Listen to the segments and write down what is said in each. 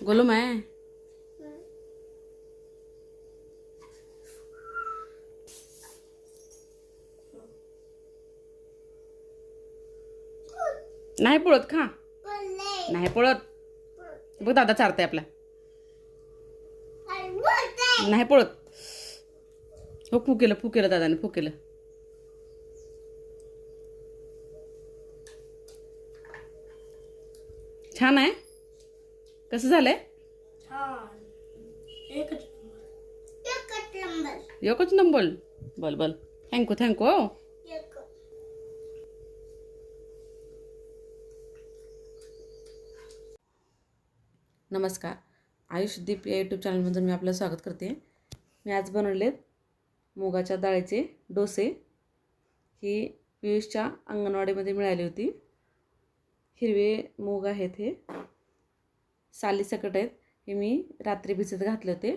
गोलू मैं नाही पळत खा. नाही पळत. बघ दादा चारते आपला. नाही पळत. हो फू केलं फू केलं दादाने फू केलं. छान आहे? कसं झालंय? एकच नंबर. बल बल थँक्यू थँक्यू हो. नमस्कार. आयुष दीप या यूट्यूब चॅनलमधून मी आपलं स्वागत करते. मी आज बनवलेत मुगाच्या डाळीचे डोसे. ही पियुषच्या अंगणवाडीमध्ये मिळाली होती. हिरवे मूग आहेत हे. साली सकट आहेत हे मी रात्री भिजत घातले होते.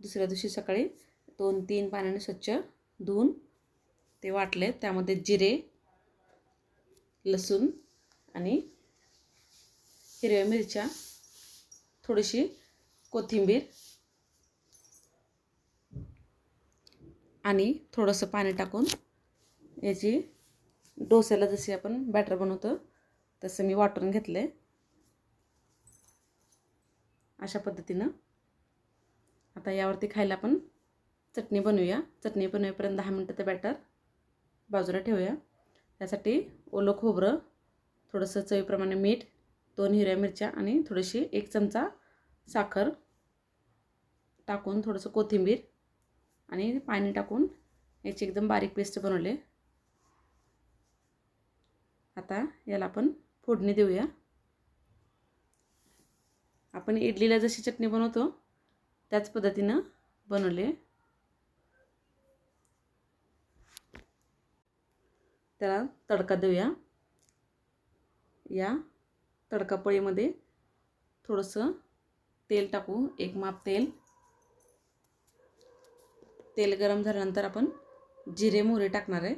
दुसऱ्या दिवशी सकाळी दोन तीन पाण्याने स्वच्छ धुवून ते वाटले. त्यामध्ये जिरे लसूण आणि हिरव्या मिरच्या थोडीशी कोथिंबीर आणि थोडंसं पाणी टाकून याची डोस्याला जशी आपण बॅटर बनवतो तसं मी वाटून घेतलं आहे अशा पद्धतीनं. आता यावरती खायला आपण चटणी बनवूया. चटणी बनवेपर्यंत दहा मिनटं ते बॅटर बाजूला ठेवूया. त्यासाठी ओलं खोबरं थोडंसं चवीप्रमाणे मीठ दोन हिरव्या मिरच्या आणि थोडीशी एक चमचा साखर टाकून थोडंसं कोथिंबीर आणि पाणी टाकून याची एकदम बारीक पेस्ट बनवले. आता याला आपण फोडणी देऊया. आपण इडलीला जशी चटणी बनवतो त्याच पद्धतीनं बनवले. त्याला तडका देऊया. या तडकापोळीमध्ये थोडंसं तेल टाकू एक माप तेल. तेल गरम झाल्यानंतर आपण जिरे मोहरी टाकणार आहे.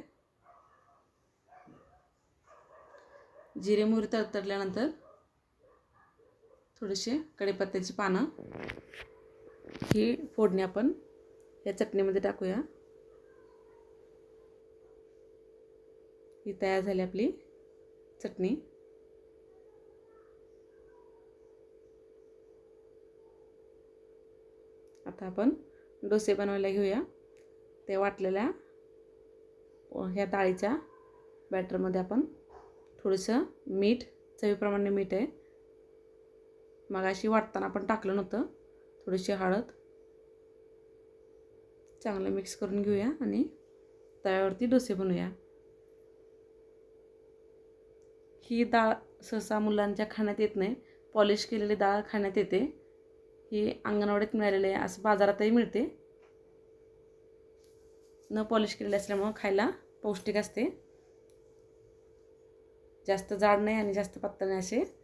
जिरे मोहरी तडतडल्यानंतर थोडेसे कढीपत्त्याची पानं. ही फोडणी आपण या चटणीमध्ये टाकूया. ही तयार झाली आपली चटणी. आता आपण डोसे बनवायला घेऊया. ते वाटलेल्या ह्या डाळीच्या बॅटरमध्ये आपण थोडंसं मीठ चवीप्रमाणे मीठ आहे. मगाशी वाटताना आपण टाकलं नव्हतं. थोडीशी हळद. चांगलं मिक्स करून घेऊया आणि तव्यावरती डोसे बनवूया. ही डाळ सहसा मुलांच्या खाण्यात येत नाही. पॉलिश केलेली डाळ खाण्यात येते. ही अंगणवाडीत मिळालेली आहे असं बाजारातही मिळते. न पॉलिश केलेली असल्यामुळं खायला पौष्टिक असते. जास्त जाड नाही आणि जास्त पातळ नाही असे.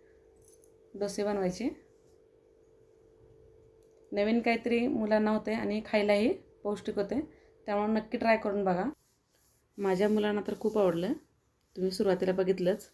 डोसे बनवायचे. नवीन काहीतरी मुलांना होते आणि खायलाही पौष्टिक होते. त्यामुळे नक्की ट्राय करून बघा. माझ्या मुलांना तर खूप आवडलं. तुम्ही सुरुवातीला बघितलंच.